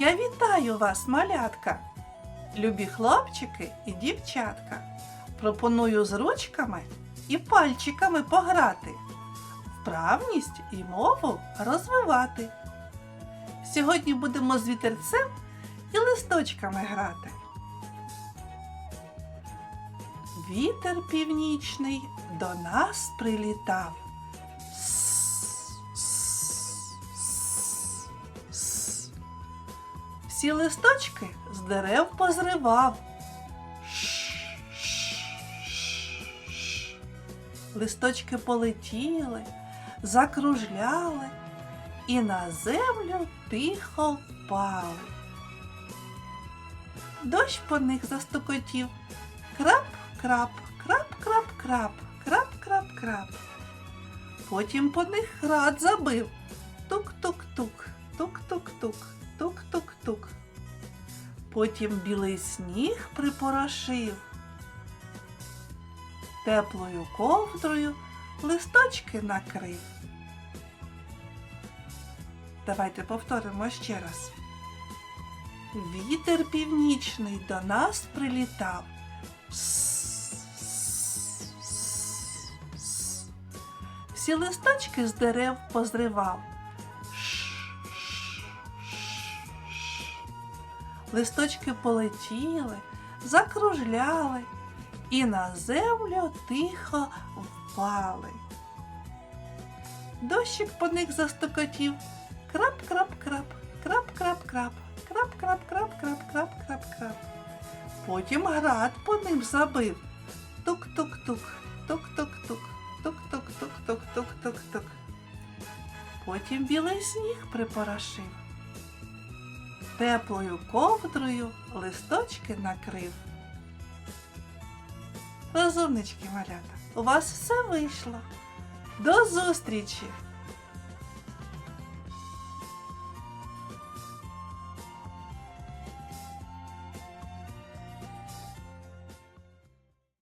Вітаю вас, малятка! Любі хлопчики і дівчатка. Пропоную з ручками і пальчиками пограти, вправність і мову розвивати. Сьогодні будемо з вітерцем і листочками грати. Вітер північний до нас прилітав. Всі листочки з дерев позривав. Листочки полетіли, закружляли і на землю тихо впали. Дощ по них застукотів. Крап, крап, крап, крап, крап, крап, крап, крап. Потім по них град забив. Тук-тук-тук, тук-тук-тук, тук-тук-тук. Потім білий сніг припорошив. Теплою ковдрою листочки накрив. Давайте повторимо ще раз. Вітер північний до нас прилітав. Всі листочки з дерев позривав. Листочки полетіли, закружляли і на землю тихо впали. Дощик по них застукотів. Крап-крап-крап, крап-крап-крап, крап-крап-крап-крап-крап-крап-крап. Потім град по ним забив. Тук-тук-тук, тук-тук-тук, тук-тук-тук-тук-тук-тук-тук. Потім білий сніг припорошив. Теплою ковдрою листочки накрив. Розумнички, малята, у вас все вийшло. До зустрічі!